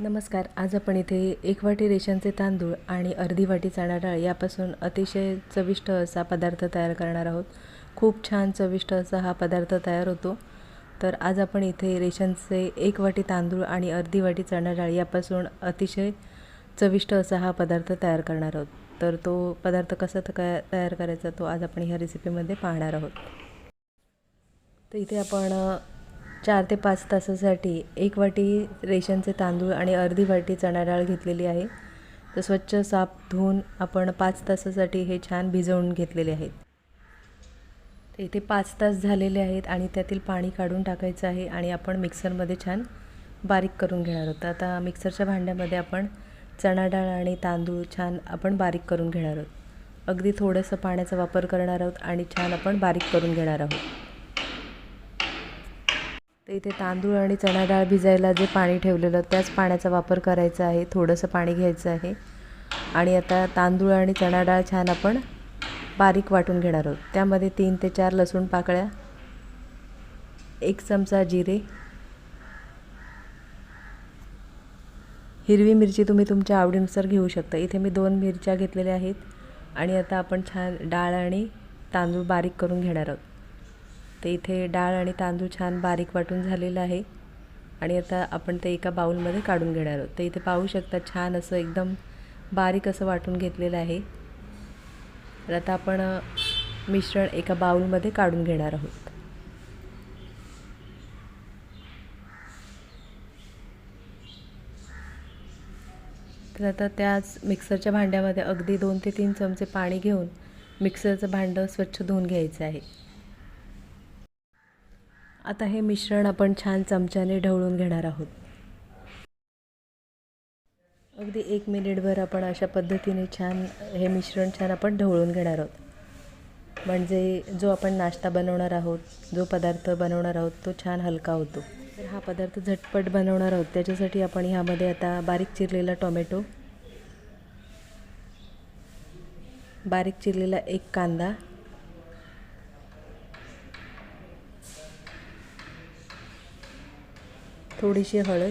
नमस्कार. आज आपण इथे एक वाटी रेशनचे तांदूळ आणि अर्धी वाटी चणा डाळ यापासून अतिशय चविष्ट असा पदार्थ तयार करणार आहोत. खूप छान चविष्ट असा हा पदार्थ तयार होतो. तर आज आपण इथे रेशनचे एक वाटी तांदूळ आणि अर्धी वाटी चणा डाळ यापासून अतिशय चविष्ट असा हा पदार्थ तयार करणार आहोत. तर तो पदार्थ कसा तयार करायचा तो आज आपण ह्या रेसिपीमध्ये पाहणार आहोत. तर इथे आपण चार ते पाच तासासाठी एक वाटी रेशनचे तांदूळ आणि अर्धी वाटी चणा डाळ घेतलेली आहे. तर स्वच्छ साफ धुवून आपण पाच तासासाठी हे छान भिजवून घेतलेले आहेत. तर इथे पाच तास झालेले आहेत आणि त्यातील पाणी काढून टाकायचं आहे आणि आपण मिक्सरमध्ये छान बारीक करून घेणार आहोत. आता मिक्सरच्या भांड्यामध्ये आपण चणा डाळ आणि तांदूळ छान आपण बारीक करून घेणार आहोत. अगदी थोडंसं पाण्याचा वापर करणार आहोत आणि छान आपण बारीक करून घेणार आहोत. तर इथे तांदूळ आणि चणा डाळ भिजायला जे पाणी ठेवलेलं त्याच पाण्याचा वापर करायचा आहे. थोडंसं पाणी घ्यायचं आहे. आणि आता तांदूळ आणि चणा डाळ छान आपण बारीक वाटून घेणार आहोत. त्यामध्ये तीन ते चार लसूण पाकळ्या एक चमचा जिरे हिरवी मिरची तुम्ही तुमच्या आवडीनुसार घेऊ शकता. इथे मी दोन मिरच्या घेतलेल्या आहेत. आणि आता आपण छान डाळ आणि तांदूळ बारीक करून घेणार आहोत. तर इथे डाळ आणि तांदूळ छान बारीक वाटून झालेलं आहे. आणि आता आपण ते एका बाऊलमध्ये काढून घेणार आहोत. तर इथे पाहू शकता छान असं एकदम बारीक असं वाटून घेतलेलं आहे. तर आता आपण मिश्रण एका बाऊलमध्ये काढून घेणार आहोत. तर आता त्याच मिक्सरच्या भांड्यामध्ये अगदी दोन ते तीन चमचे पाणी घेऊन मिक्सरचं भांडं स्वच्छ धुवून घ्यायचं आहे. आता हे मिश्रण आपण छान चमच्याने ढवळून घेणार आहोत. अगदी एक मिनिटभर आपण अशा पद्धतीने छान हे मिश्रण छान आपण ढवळून घेणार आहोत. म्हणजे जो आपण नाश्ता बनवणार आहोत जो पदार्थ बनवणार आहोत तो छान हलका होतो. तर हा पदार्थ झटपट बनवणार आहोत. त्याच्यासाठी आपण ह्यामध्ये आता बारीक चिरलेला टोमॅटो बारीक चिरलेला एक कांदा थोडीशी हळद.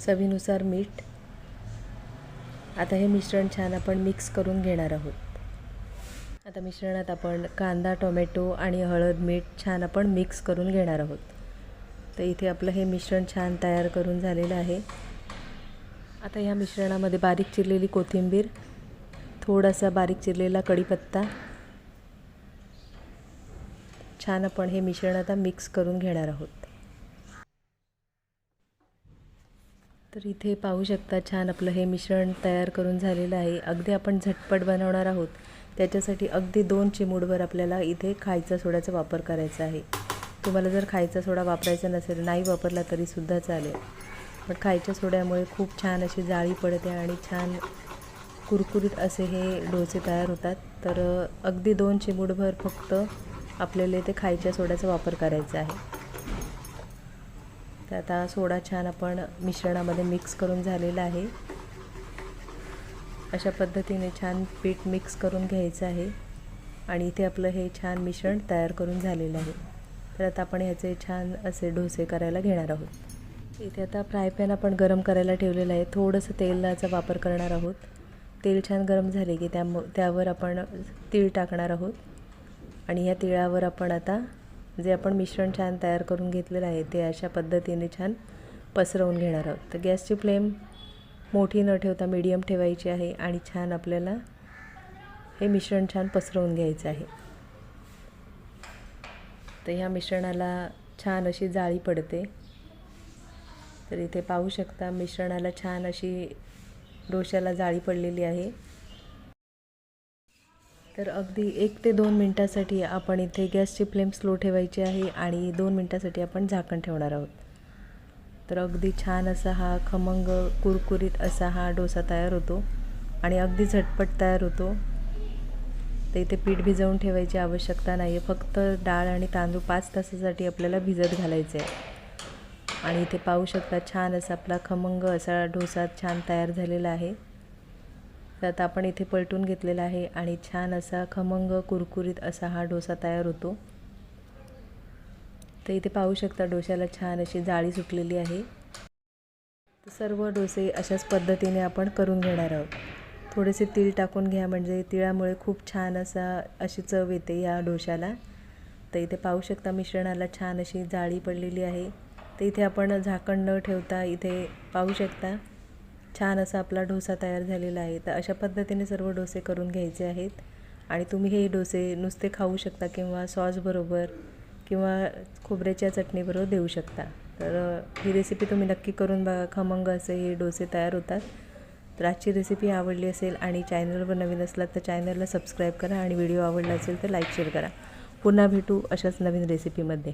चवीनुसार मीठ. आता हे मिश्रण छान आपण मिक्स करून घेणार आहोत. आता मिश्रणात आपण कांदा टोमॅटो आणि हळद मीठ छान आपण मिक्स करून घेणार आहोत. तर इथे आपलं हे मिश्रण छान तयार करून झालेलं आहे. आता ह्या मिश्रणामध्ये बारीक चिरलेली कोथिंबीर थोडासा बारीक चिरलेला कढीपत्ता छान आपण हे मिश्रण आता मिक्स करून घेणार आहोत. तर इथे पाहू शकता छान आपलं हे मिश्रण तयार करून झालेलं आहे. अगदी आपण झटपट बनवणार आहोत. त्याच्यासाठी अगदी दोन चिमूडभर आपल्याला इथे खायचा सोड्याचा वापर करायचा आहे. तुम्हाला जर खायचा सोडा वापरायचा नसेल नाही वापरला तरीसुद्धा चालेल. पण खायच्या सोड्यामुळे खूप छान अशी जाळी पडते आणि छान कुरकुरीत असे हे डोसे तयार होतात. तर अगदी दोन चिमूडभर फक्त आपल्याला इथे खायच्या सोड्याचा वापर करायचा आहे. तर आता सोडा छान आपण मिश्रणामध्ये मिक्स करून झालेला आहे. अशा पद्धतीने छान पीठ मिक्स करून घ्यायचं आहे. आणि इथे आपलं हे छान मिश्रण तयार करून झालेलं आहे. तर आता आपण ह्याचे छान असे डोसे करायला घेणार आहोत. इथे आता फ्राय पॅन आपण गरम करायला ठेवलेलं आहे. थोडंसं तेलाचा वापर करणार आहोत. तेल छान गरम झाले की त्या त्यावर आपण तीळ टाकणार आहोत. आणि या तिळावर आपण आता जे आपण मिश्रण छान तयार करून घेतलेलं आहे ते अशा पद्धतीने छान पसरवून घेणार आहोत. तर गॅसची फ्लेम मोठी न ठेवता मीडियम ठेवायची आहे आणि छान आपल्याला हे मिश्रण छान पसरवून घ्यायचं आहे. तर ह्या मिश्रणाला छान अशी जाळी पडते. तर इथे पाहू शकता मिश्रणाला छान अशी डोश्याला जाळी पडलेली आहे. तर अगदी एक ते दोन मिनटासाठी आपण इथे गॅसची फ्लेम स्लो ठेवायची आहे आणि दोन मिनटासाठी आपण झाकण ठेवणार आहोत. तर अगदी छान असा हा खमंग कुरकुरीत असा हा डोसा तयार होतो आणि अगदी झटपट तयार होतो. तर इथे पीठ भिजवून ठेवायची आवश्यकता नाही आहे फक्त डाळ आणि तांदूळ पाच तासासाठी आपल्याला भिजत घालायचे आहे आणि इथे पाहू शकता छान असा आपला खमंग असा डोसा छान तयार झालेला आहे. तर आता आपण इथे पलटून घेतलेला आहे आणि छान असा खमंग कुरकुरीत असा हा डोसा तयार होतो. तर इथे पाहू शकता डोश्याला छान अशी जाळी सुटलेली आहे. सर्व डोसे अशाच पद्धतीने आपण करून घेणार आहोत. थोडेसे तीळ टाकून घ्या म्हणजे तिळामुळे खूप छान असा अशी चव येते या डोशाला तर इथे पाहू शकता मिश्रणाला छान अशी जाळी पडलेली आहे. तर इथे आपण झाकण न ठेवता इथे पाहू शकता छान असा आपला डोसा तयार झालेला आहे. तर अशा पद्धतीने सर्व डोसे करून घ्यायचे आहेत. आणि तुम्ही हे डोसे नुसते खाऊ शकता किंवा सॉसबरोबर किंवा खोबऱ्याच्या चटणीबरोबर देऊ शकता. तर ही रेसिपी तुम्ही नक्की करून बघा. खमंग असे हे डोसे तयार होतात. तर आजची रेसिपी आवडली असेल आणि चॅनलवर नवीन असलात तर चॅनलला सबस्क्राईब करा आणि व्हिडिओ आवडला असेल तर लाईक शेअर करा. पुन्हा भेटू अशाच नवीन रेसिपीमध्ये